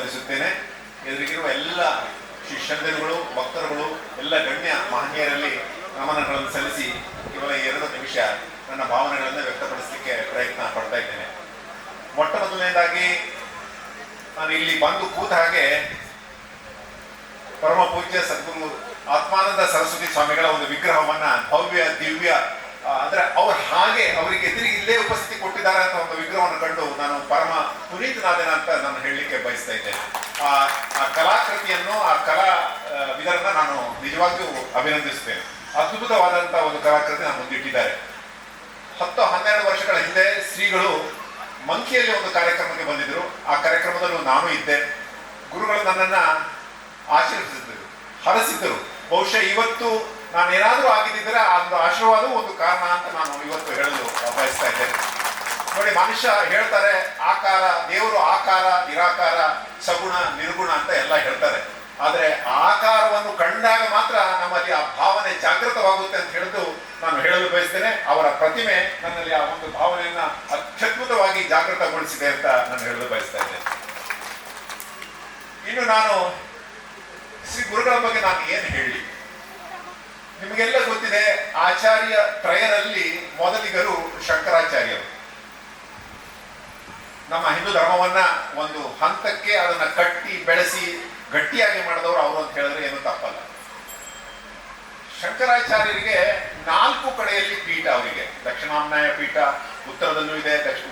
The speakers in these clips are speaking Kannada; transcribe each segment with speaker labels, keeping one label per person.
Speaker 1: ಸಲ್ಲಿಸುತ್ತೇನೆ. ಎದುರಿಗಿರುವ ಎಲ್ಲ ಶಿಷ್ಯಂದಿರುಗಳು ಭಕ್ತರುಗಳು, ಎಲ್ಲ ಗಣ್ಯ ಮಹನೀಯರಲ್ಲಿ ನಮನಗಳನ್ನು ಸಲ್ಲಿಸಿ ಕೇವಲ ಎರಡು ನಿಮಿಷ ನನ್ನ ಭಾವನೆಗಳನ್ನು ವ್ಯಕ್ತಪಡಿಸಲಿಕ್ಕೆ ಪ್ರಯತ್ನ ಪಡ್ತಾ ಇದ್ದೇನೆ. ಮೊಟ್ಟ ಮೊದಲನೇದಾಗಿ, ನಾನು ಇಲ್ಲಿ ಬಂದು ಕೂತ ಹಾಗೆ ಪರಮ ಪೂಜ್ಯ ಸದ್ಗುರು ಆತ್ಮಾನಂದ ಸರಸ್ವತಿ ಸ್ವಾಮಿಗಳ ಒಂದು ವಿಗ್ರಹವನ್ನ ಭವ್ಯ, ದಿವ್ಯ ಅಂದ್ರೆ ಅವ್ರ ಹಾಗೆ ಅವರಿಗೆ ಎದುರಿಗೆ ಇಲ್ಲೇ ಉಪಸ್ಥಿತಿ ಕೊಟ್ಟಿದ್ದಾರೆ ಅಂತ ಒಂದು ವಿಗ್ರಹವನ್ನು ಕಂಡು ನಾನು ಪರಮ ಪುನೀತನಾದೇನ ಅಂತ ನಾನು ಹೇಳಲಿಕ್ಕೆ ಬಯಸ್ತಾ ಇದ್ದೇನೆ. ಆ ಕಲಾಕೃತಿಯನ್ನು, ಆ ಕಲಾ ವಿಧಾನ ನಾನು ನಿಜವಾಗಿಯೂ ಅಭಿನಂದಿಸ್ತೇನೆ ಅದ್ಭುತವಾದಂತಹ ಒಂದು ಕಲಾಕೃತಿ ನಾನು ಮುಂದಿಟ್ಟಿದ್ದಾರೆ. ಹತ್ತು ಹನ್ನೆರಡು ವರ್ಷಗಳ ಹಿಂದೆ ಶ್ರೀಗಳು ಮಂಕಿಯಲ್ಲಿ ಒಂದು ಕಾರ್ಯಕ್ರಮಕ್ಕೆ ಬಂದಿದ್ರು. ಆ ಕಾರ್ಯಕ್ರಮದಲ್ಲೂ ನಾನು ಇದ್ದೆ. ಗುರುಗಳು ನನ್ನನ್ನ ಆಶೀರ್ವದಿಸಿದ್ರು, ಹರಸಿದ್ದರು. ಬಹುಶಃ ಇವತ್ತು ನಾನು ಏನಾದರೂ ಆಗಿದ್ದರೆ ಅದರ ಆಶೀರ್ವಾದವೂ ಒಂದು ಕಾರಣ ಅಂತ ನಾನು ಇವತ್ತು ಹೇಳಲು ಬಯಸ್ತಾ ಇದ್ದೇನೆ. ನೋಡಿ, ಮನುಷ್ಯ ಹೇಳ್ತಾರೆ, ಆಕಾರ, ದೇವರು ಆಕಾರ, ನಿರಾಕಾರ, ಸಗುಣ, ನಿರ್ಗುಣ ಅಂತ ಎಲ್ಲ ಹೇಳ್ತಾರೆ. ಆದರೆ ಆಕಾರವನ್ನು ಕಂಡಾಗ ಮಾತ್ರ ನಮ್ಮಲ್ಲಿ ಆ ಭಾವನೆ ಜಾಗೃತವಾಗುತ್ತೆ ಅಂತ ಹೇಳಿದು ನಾನು ಹೇಳಲು ಬಯಸ್ತೇನೆ. ಅವರ ಪ್ರತಿಮೆ ನನ್ನಲ್ಲಿ ಆ ಒಂದು ಭಾವನೆಯನ್ನ ಅತ್ಯದ್ಭುತವಾಗಿ ಜಾಗೃತಗೊಳಿಸಿದೆ ಅಂತ ನಾನು ಹೇಳಲು ಬಯಸ್ತಾ ಇನ್ನು ನಾನು ಶ್ರೀ ಗುರುಗಳ ಬಗ್ಗೆ ನಾನು ಏನು ಹೇಳಿ? ನಿಮಗೆಲ್ಲ ಗೊತ್ತಿದೆ, ಆಚಾರ್ಯ ತ್ರಯರಲ್ಲಿ ಮೊದಲಿಗರು ಶಂಕರಾಚಾರ್ಯರು. ನಮ್ಮ ಹಿಂದೂ ಧರ್ಮವನ್ನ ಒಂದು ಹಂತಕ್ಕೆ ಅದನ್ನ ಕಟ್ಟಿ, ಬೆಳೆಸಿ, ಗಟ್ಟಿಯಾಗಿ ಮಾಡಿದವರು ಅವರು ಅಂತ ಹೇಳಿದ್ರೆ ಏನು ತಪ್ಪಲ್ಲ. ಶಂಕರಾಚಾರ್ಯರಿಗೆ ನಾಲ್ಕು ಕಡೆಯಲ್ಲಿ ಪೀಠ ಅವರಿಗೆ. ದಕ್ಷಿಣಾಮ್ನಾಯ ಪೀಠ, ಉತ್ತರದಲ್ಲೂ ಇದೆ ದಕ್ಷಿಣ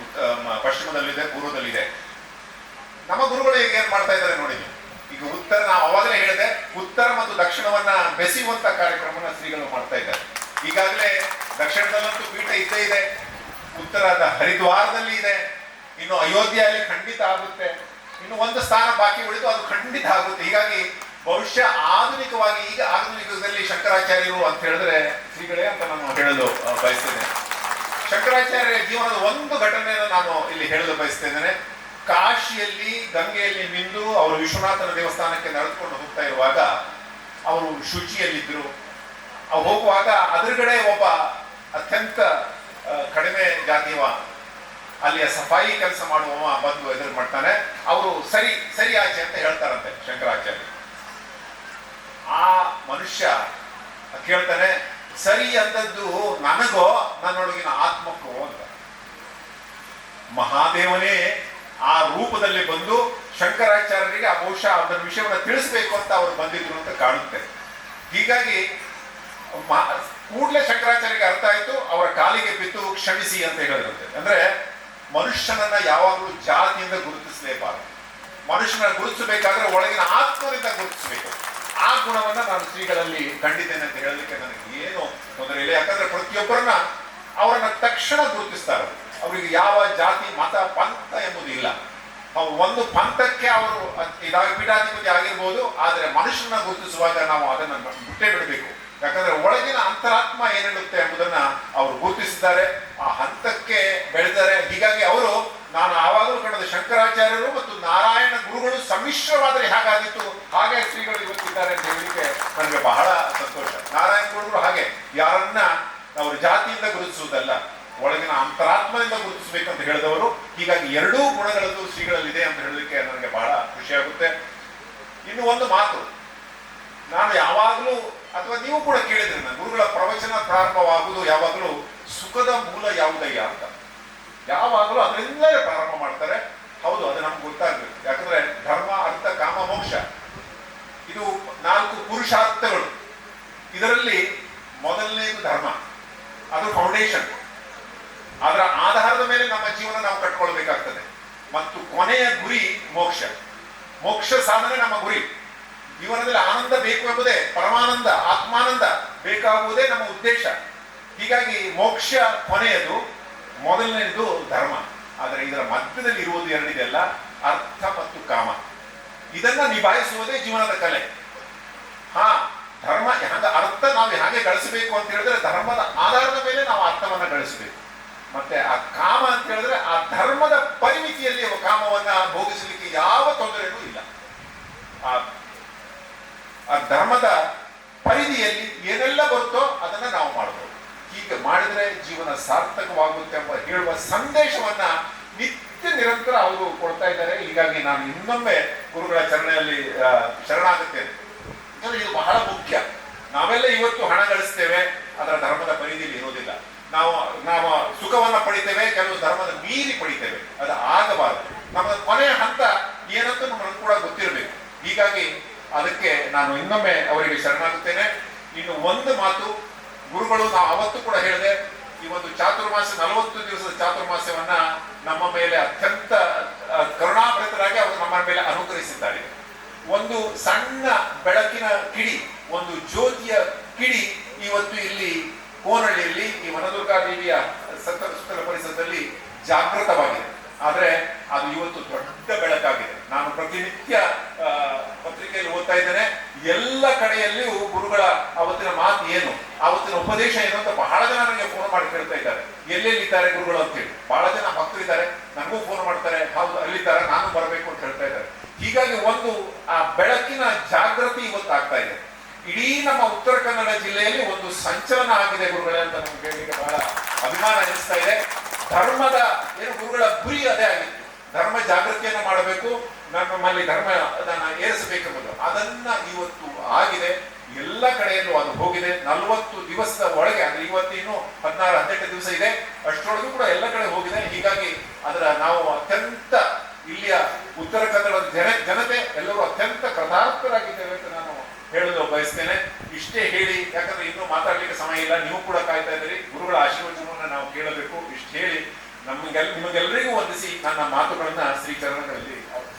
Speaker 1: ಪಶ್ಚಿಮದಲ್ಲೂ ಇದೆ ಪೂರ್ವದಲ್ಲಿದೆ ನಮ್ಮ ಗುರುಗಳು ಈಗ ಏನ್ ಮಾಡ್ತಾ ಇದ್ದಾರೆ ನೋಡಿ. ಈಗ ಉತ್ತರ, ನಾವು ಅವಾಗಲೇ ಹೇಳಿದೆ, ಉತ್ತರ ಮತ್ತು ದಕ್ಷಿಣವನ್ನ ಬೆಸೆಯುವಂತ ಕಾರ್ಯಕ್ರಮನ ಶ್ರೀಗಳು ಮಾಡ್ತಾ ಇದ್ದಾರೆ. ಈಗಾಗಲೇ ದಕ್ಷಿಣದಲ್ಲಂತೂ ಪೀಠ ಇದ್ದೇ ಇದೆ, ಉತ್ತರದ ಹರಿದ್ವಾರದಲ್ಲಿ ಇದೆ. ಇನ್ನು ಅಯೋಧ್ಯೆಯಲ್ಲಿ ಖಂಡಿತ ಆಗುತ್ತೆ. ಇನ್ನು ಒಂದು ಸ್ಥಾನ ಬಾಕಿ ಉಳಿದು ಅದು ಖಂಡಿತ ಆಗುತ್ತೆ. ಹೀಗಾಗಿ ಬಹುಶಃ ಆಧುನಿಕವಾಗಿ, ಈಗ ಆಧುನಿಕ ಯುಗದಲ್ಲಿ ಶಂಕರಾಚಾರ್ಯರು ಅಂತ ಹೇಳಿದ್ರೆ ಶ್ರೀಗಳೇ ಅಂತ ನಾನು ಹೇಳಲು ಬಯಸ್ತೇನೆ. ಶಂಕರಾಚಾರ್ಯ ಜೀವನದ ಒಂದು ಘಟನೆಯನ್ನು ನಾನು ಇಲ್ಲಿ ಹೇಳಲು ಬಯಸ್ತೇನೆ. ಕಾಶಿಯಲ್ಲಿ, ಗಂಗೆಯಲ್ಲಿ ಮಿಂದು ಅವರು ವಿಶ್ವನಾಥನ ದೇವಸ್ಥಾನಕ್ಕೆ ನಡೆದುಕೊಂಡು ಹೋಗ್ತಾ ಇರುವಾಗ ಅವರು ಶುಚಿಯಲ್ಲಿದ್ದರು. ಹೋಗುವಾಗ ಅದ್ರಗಡೆ ಒಬ್ಬ ಅತ್ಯಂತ ಕಡಿಮೆ ಜಾತಿಯವ ಅಲ್ಲಿಯ ಸಫಾಯಿ ಕೆಲಸ ಮಾಡುವ ಬಂದು ಎದುರು ಮಾಡ್ತಾನೆ. ಅವರು ಸರಿ ಸರಿ ಆಚೆ ಅಂತ ಹೇಳ್ತಾರಂತೆ ಶಂಕರಾಚಾರ್ಯ. ಆ ಮನುಷ್ಯ ಕೇಳ್ತಾನೆ, ಸರಿ ಅಂದದ್ದು ನನಗೋ, ನನ್ನೊಳಗಿನ ಆತ್ಮಕ್ಕೋ ಅಂತ. ಮಹಾದೇವನೇ ಆ ರೂಪದಲ್ಲಿ ಬಂದು ಶಂಕರಾಚಾರ್ಯರಿಗೆ ಆ ಬಹುಶಃ ಅದರ ವಿಷಯವನ್ನು ತಿಳಿಸ್ಬೇಕು ಅಂತ ಅವರು ಬಂದಿದ್ರು ಅಂತ ಕಾಣುತ್ತೆ. ಹೀಗಾಗಿ ಕೂಡಲೇ ಶಂಕರಾಚಾರ್ಯರಿಗೆ ಅರ್ಥ ಆಯ್ತು, ಅವರ ಕಾಲಿಗೆ ಬಿದ್ದು ಕ್ಷಮಿಸಿ ಅಂತ ಹೇಳಿದಂತೆ. ಅಂದ್ರೆ ಮನುಷ್ಯನನ್ನ ಯಾವಾಗಲೂ ಜಾತಿಯಿಂದ ಗುರುತಿಸಲೇಬಾರದು. ಮನುಷ್ಯನ ಗುರುತಿಸಬೇಕಾದ್ರೆ ಒಳಗಿನ ಆತ್ಮದಿಂದ ಗುರುತಿಸಬೇಕು. ಆ ಗುಣವನ್ನ ನಾನು ಶ್ರೀಗಳಲ್ಲಿ ಕಂಡಿದ್ದೇನೆ ಅಂತ ಹೇಳಲಿಕ್ಕೆ ನನಗೆ ಏನು ತೊಂದರೆ ಇಲ್ಲ. ಯಾಕಂದ್ರೆ ಪ್ರತಿಯೊಬ್ಬರನ್ನ ಅವರನ್ನ ತಕ್ಷಣ ಗುರುತಿಸ್ತಾರೆ. ಅವರಿಗೆ ಯಾವ ಜಾತಿ, ಮತ, ಪಂಥ ಎಂಬುದು ಇಲ್ಲ. ಅವ್ರು ಒಂದು ಪಂಥಕ್ಕೆ ಅವರು ಇದಾಗಿ ಪೀಠಾಧಿಪತಿ ಆಗಿರ್ಬೋದು, ಆದರೆ ಮನುಷ್ಯನ ಗುರುತಿಸುವಾಗ ನಾವು ಅದನ್ನ ಬಿಟ್ಟೇ ಬಿಡಬೇಕು. ಯಾಕಂದ್ರೆ ಒಳಗಿನ ಅಂತರಾತ್ಮ ಏನಿರುತ್ತೆ ಎಂಬುದನ್ನ ಅವರು ಗುರುತಿಸಿದ್ದಾರೆ ಆ ಹಂತಕ್ಕೆ ಬೆಳೆದರೆ ಹೀಗಾಗಿ ಅವರು ನಾನು ಆವಾಗಲೂ ಕಂಡದ ಶಂಕರಾಚಾರ್ಯರು ಮತ್ತು ನಾರಾಯಣ ಸಮ್ಮಿಶ್ರವಾದರೆ ಹೇಗಾಗಿತ್ತು ಹಾಗೆ ಶ್ರೀಗಳು ಇವತ್ತಿದ್ದಾರೆ ಅಂತ ಹೇಳಲಿಕ್ಕೆ ನನಗೆ ಬಹಳ ಸಂತೋಷ. ನಾರಾಯಣ ಗುರುಗಳು ಹಾಗೆ ಯಾರನ್ನ ಅವರ ಜಾತಿಯಿಂದ ಗುರುತಿಸುವುದಲ್ಲ, ಒಳಗಿನ ಅಂತರಾತ್ಮದಿಂದ ಗುರುತಿಸಬೇಕಂತ ಹೇಳಿದವರು, ಹೀಗಾಗಿ ಎರಡೂ ಗುಣಗಳದ್ದು ಶ್ರೀಗಳಲ್ಲಿದೆ ಅಂತ ಹೇಳಲಿಕ್ಕೆ ನನಗೆ ಬಹಳ ಖುಷಿಯಾಗುತ್ತೆ. ಇನ್ನು ಒಂದು ಮಾತು, ನಾನು ಯಾವಾಗಲೂ, ಅಥವಾ ನೀವು ಕೂಡ ಕೇಳಿದ್ರಿ ಗುರುಗಳ ಪ್ರವಚನ ಪ್ರಾರಂಭವಾಗುವುದು ಯಾವಾಗಲೂ ಸುಖದ ಮೂಲ ಯಾವುದಯ್ಯ ಅಂತ. ಯಾವಾಗಲೂ ಅದರಿಂದಲೇ ಪ್ರಾರಂಭ ಮಾಡ್ತಾರೆ. ಹೌದು, ಅದು ನಮ್ಗೆ ಗೊತ್ತಾಗ್ಬೇಕು. ಯಾಕಂದ್ರೆ ಧರ್ಮ ಅರ್ಥ ಕಾಮ ಮೋಕ್ಷ ಇದು ನಾಲ್ಕು ಪುರುಷಾರ್ಥಗಳು ಇದರಲ್ಲಿ ಮೊದಲನೇದು ಧರ್ಮ. ಅದು ಫೌಂಡೇಶನ್ ಅದರ ಆಧಾರದ ಮೇಲೆ ನಮ್ಮ ಜೀವನ ನಾವು ಕಟ್ಕೊಳ್ಬೇಕಾಗ್ತದೆ. ಮತ್ತು ಕೊನೆಯ ಗುರಿ ಮೋಕ್ಷ. ಮೋಕ್ಷ ಸಾಧನೆ ನಮ್ಮ ಗುರಿ. ಜೀವನದಲ್ಲಿ ಆನಂದ ಬೇಕು ಎಂಬುದೇ ಪರಮಾನಂದ, ಆತ್ಮಾನಂದ ಬೇಕಾಗುವುದೇ ನಮ್ಮ ಉದ್ದೇಶ. ಹೀಗಾಗಿ ಮೋಕ್ಷ ಕೊನೆಯದು, ಮೊದಲನೇದು ಧರ್ಮ. ಆದರೆ ಇದರ ಮಧ್ಯದಲ್ಲಿ ಇರುವುದು ಎರಡಿದೆಯಲ್ಲ ಅರ್ಥ ಮತ್ತು ಕಾಮ. ಇದನ್ನ ನಿಭಾಯಿಸುವುದೇ ಜೀವನದ ಕಲೆ. ಹಾ ಧರ್ಮ ಹಂಗ ಅರ್ಥ ನಾವು ಹಾಗೆ ಗಳಿಸಬೇಕು ಅಂತ ಹೇಳಿದ್ರೆ ಧರ್ಮದ ಆಧಾರದ ಮೇಲೆ ನಾವು ಅರ್ಥವನ್ನು ಗಳಿಸಬೇಕು. ಮತ್ತೆ ಆ ಕಾಮ ಅಂತ ಹೇಳಿದ್ರೆ ಆ ಧರ್ಮದ ಪರಿಮಿತಿಯಲ್ಲಿ ಕಾಮವನ್ನು ಭೋಗಿಸಲಿಕ್ಕೆ ಯಾವ ತೊಂದರೆಯೂ ಇಲ್ಲ. ಆ ಧರ್ಮದ ಪರಿಧಿಯಲ್ಲಿ ಏನೆಲ್ಲ ಬರುತ್ತೋ ಅದನ್ನ ನಾವು ಮಾಡಬಹುದು ಹೀಗೆ ಮಾಡಿದ್ರೆ ಜೀವನ ಸಾರ್ಥಕವಾಗುತ್ತೆ ಎಂಬ ಹೇಳುವ ಸಂದೇಶವನ್ನ ನಿತ್ಯ ನಿರಂತರ ಅವರು ಕೊಡ್ತಾ ಇದ್ದಾರೆ. ಹೀಗಾಗಿ ನಾನು ಇನ್ನೊಮ್ಮೆ ಗುರುಗಳ ಚರಣೆಯಲ್ಲಿ ಶರಣಾಗುತ್ತೇನೆ ಯಾಕಂದ್ರೆ ಇದು ಬಹಳ ಮುಖ್ಯ ನಾವೆಲ್ಲ ಇವತ್ತು ಹಣ ಗಳಿಸ್ತೇವೆ ಅದರ ಧರ್ಮದ ಪರಿಧಿಯಲ್ಲಿ ಇರೋದಿಲ್ಲ ನಾವು ನಾವು ಸುಖವನ್ನ ಪಡಿತೇವೆ ಕೆಲವು ಧರ್ಮದ ಮೀರಿ ಪಡಿತೇವೆ. ಅದು ಆಗಬಾರದು. ನಮ್ಮ ಕೊನೆಯ ಹಂತ ಏನಂತ ನಮಗೆ ಕೂಡ ಗೊತ್ತಿರಬೇಕು. ಹೀಗಾಗಿ ಅದಕ್ಕೆ ನಾನು ಇನ್ನೊಮ್ಮೆ ಅವರಿಗೆ ಶರಣಾಗುತ್ತೇನೆ. ಇನ್ನು ಒಂದು ಮಾತು ಗುರುಗಳು ನಾವು ಅವತ್ತು ಕೂಡ ಹೇಳಿದೆ. ಈ ಒಂದು ಚಾತುರ್ಮಾಸ ನಲವತ್ತು ದಿವಸದ ಚಾತುರ್ಮಾಸ್ಯವನ್ನ ನಮ್ಮ ಮೇಲೆ ಅತ್ಯಂತ ಕರುಣಾಭರಿತರಾಗಿ ಅವರು ನಮ್ಮ ಮೇಲೆ ಅನುಗ್ರಹಿಸಿದ್ದಾರೆ. ಒಂದು ಸಣ್ಣ ಬೆಳಕಿನ ಕಿಡಿ, ಒಂದು ಜ್ಯೋತಿಯ ಕಿಡಿ ಇವತ್ತು ಇಲ್ಲಿ ಕೋನಹಳ್ಳಿಯಲ್ಲಿ ಈ ವನದುರ್ಗಾ ದೇವಿಯ ಸತ್ತ ಪರಿಸರದಲ್ಲಿ ಜಾಗೃತವಾಗಿದೆ. ಆದರೆ ಅದು ಇವತ್ತು ದೊಡ್ಡ ಬೆಳಕಾಗಿದೆ. ನಾನು ಪ್ರತಿನಿತ್ಯ ಪತ್ರಿಕೆಯಲ್ಲಿ ಓದ್ತಾ ಇದ್ದೇನೆ. ಎಲ್ಲ ಕಡೆಯಲ್ಲಿಯೂ ಗುರುಗಳ ಅವತ್ತಿನ ಮಾತು ಏನು? ಅವತ್ತಿನ ಉಪದೇಶ ಏನು ಅಂತ ಬಹಳ ಜನ ನನಗೆ ಫೋನ್ ಮಾಡಿ ಕೇಳ್ತಾ ಇದ್ದಾರೆ. ಎಲ್ಲೆಲ್ಲಿದ್ದಾರೆ ಗುರುಗಳು ಅಂತೇಳಿ ಬಹಳ ಜನ ಭಕ್ತರಿದ್ದಾರೆ ನನಗೂ ಫೋನ್ ಮಾಡ್ತಾರೆ. ಹೌದು, ಅಲ್ಲಿದ್ದಾರೆ. ನಾನು ಬರಬೇಕು ಅಂತ ಹೇಳ್ತಾ ಇದ್ದಾರೆ. ಹೀಗಾಗಿ ಒಂದು, ಆ, ಬೆಳಕಿನ ಜಾಗೃತಿ ಇವತ್ತು ಆಗ್ತಾ ಇದೆ. ಇಡೀ ನಮ್ಮ ಉತ್ತರ ಕನ್ನಡ ಜಿಲ್ಲೆಯಲ್ಲಿ ಒಂದು ಸಂಚಲನ ಆಗಿದೆ ಗುರುಗಳೇ ಅಂತ ನಮ್ಗೆ ಹೇಳಲಿಕ್ಕೆ ಬಹಳ ಅಭಿಮಾನ ಅನಿಸ್ತಾ ಇದೆ. ಧರ್ಮದ ಏನು ಗುರುಗಳ ಗುರಿ ಅದೇ ಆಗಿತ್ತು. ಧರ್ಮ ಜಾಗೃತಿಯನ್ನು ಮಾಡಬೇಕು ನಮ್ಮಲ್ಲಿ ಧರ್ಮ ಏರಿಸಬೇಕೆಂಬುದು. ಅದನ್ನ ಇವತ್ತು ಆಗಿದೆ. ಎಲ್ಲ ಕಡೆಯಲ್ಲೂ ಅದು ಹೋಗಿದೆ. ನಲವತ್ತು ದಿವಸದ ಒಳಗೆ, ಅಂದ್ರೆ ಇವತ್ತಿನ್ನು ಹದಿನಾರು, ಹದಿನೆಂಟು ದಿವಸ ಇದೆ. ಅಷ್ಟರೊಳಗೂ ಕೂಡ ಎಲ್ಲ ಕಡೆ ಹೋಗಿದೆ. ಹೀಗಾಗಿ ಅದರ ನಾವು ಅತ್ಯಂತ ಇಲ್ಲಿಯ ಉತ್ತರ ಕನ್ನಡದ ಜನ, ಜನತೆ ಎಲ್ಲರೂ ಅತ್ಯಂತ ಕೃತಾರ್ಥರಾಗಿದ್ದೇವೆ ಅಂತ ನಾನು ಹೇಳಲು ಬಯಸ್ತೇನೆ. ಇಷ್ಟೇ ಹೇಳಿ, ಯಾಕಂದ್ರೆ ಇನ್ನೂ ಮಾತಾಡ್ಲಿಕ್ಕೆ ಸಮಯ ಇಲ್ಲ. ನೀವು ಕೂಡ ಕಾಯ್ತಾ ಇದ್ದೀರಿ. ಗುರುಗಳ ಆಶೀರ್ವಚನವನ್ನ ನಾವು ಕೇಳಬೇಕು. ಇಷ್ಟು ಹೇಳಿ ನಮಗೆಲ್ಲ ನಿಮಗೆಲ್ಲರಿಗೂ ವಂದಿಸಿ ನನ್ನ ಮಾತುಗಳನ್ನ ಶ್ರೀ ಚರಣಗಳಲ್ಲಿ